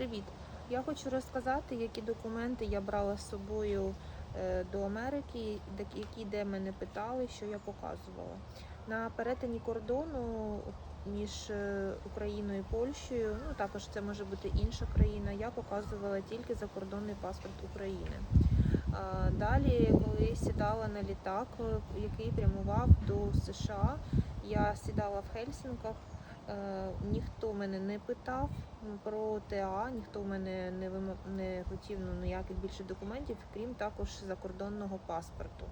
Привіт! Я хочу розказати, які документи я брала з собою е, до Америки, які де мене питали, що я показувала. На перетині кордону між е, Україною і Польщею, ну також це може бути інша країна. Я показувала тільки закордонний паспорт України. Далі, коли сідала на літак, е, який прямував до США, я сідала в Хельсінках. Е, Ніхто мене не питав про ТА, ніхто в мене не вимо- не хотів ну, ніяких більше документів, крім також закордонного паспорту.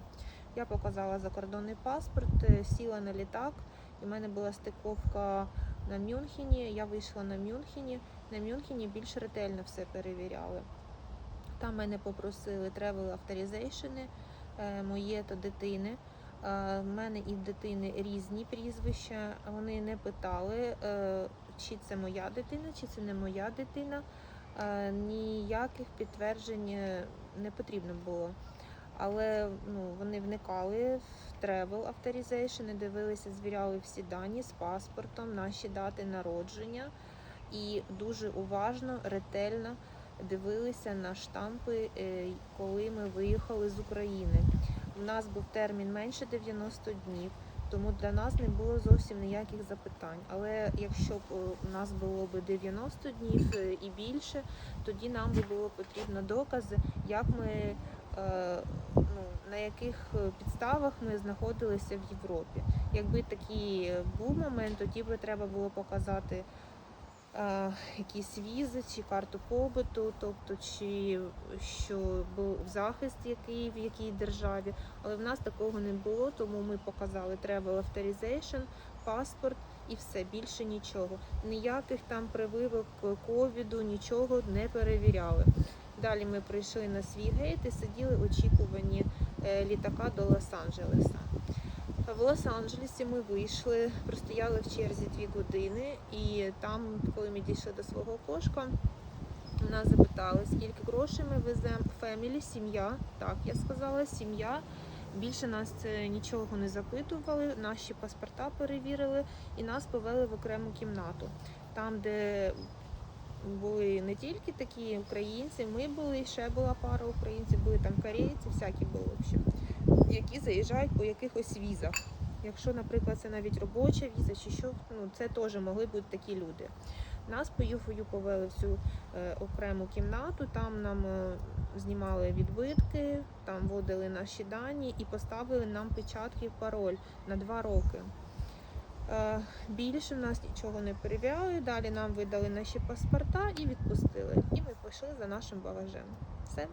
Я показала закордонний паспорт, е, сіла на літак, і в мене була стиковка на Мюнхені. Я вийшла на Мюнхені. На Мюнхені більш ретельно все перевіряли. Там мене попросили travel authorization, е, моє та дитини. В мене і в дитини різні прізвища. Вони не питали, е, чи це моя дитина, чи це не моя дитина. Е, Ніяких підтверджень не потрібно було. Але ну, вони вникали в travel authorization, дивилися, звіряли всі дані з паспортом, наші дати народження і дуже уважно, ретельно дивилися на штампи, е, коли ми виїхали з України. У нас був термін менше 90 днів, тому для нас не було зовсім ніяких запитань. Але якщо б е, у нас було б 90 днів е, і більше, тоді нам би було потрібно докази, як ми. е, Ну, на яких підставах ми знаходилися в Європі. Якби такий був момент, тоді би треба було показати якісь візи чи карту побуту, тобто чи що був захист який в якій державі. Але в нас такого не було, тому ми показали travel authorization, паспорт і все більше нічого. Ніяких там прививок ковіду, нічого не перевіряли. Далі ми прийшли на свій гейт і сиділи в очікуванні е, літака до Лос-Анджелеса. В Лос-Анджелесі ми вийшли, простояли в черзі дві години, і там, коли ми дійшли до свого кошка, нас запитали, скільки грошей ми веземо. Фемілі, сім'я. Так, я сказала, сім'я. Більше нас це нічого не запитували, наші паспорта перевірили і нас повели в окрему кімнату. Там, де були не тільки такі українці, ми були, ще була пара українців, були там корейці, всякі були в які заїжджають по якихось візах. Якщо, наприклад, це навіть робоча віза чи що, ну це теж могли бути такі люди. Нас по ЮФОЮ повели в цю е, окрему кімнату, там нам е, знімали відбитки, там вводили наші дані і поставили нам печатки і пароль на два роки. Е, Більше в нас нічого не перевіряли. Далі нам видали наші паспорта і відпустили. І ми пішли за нашим багажем. Все.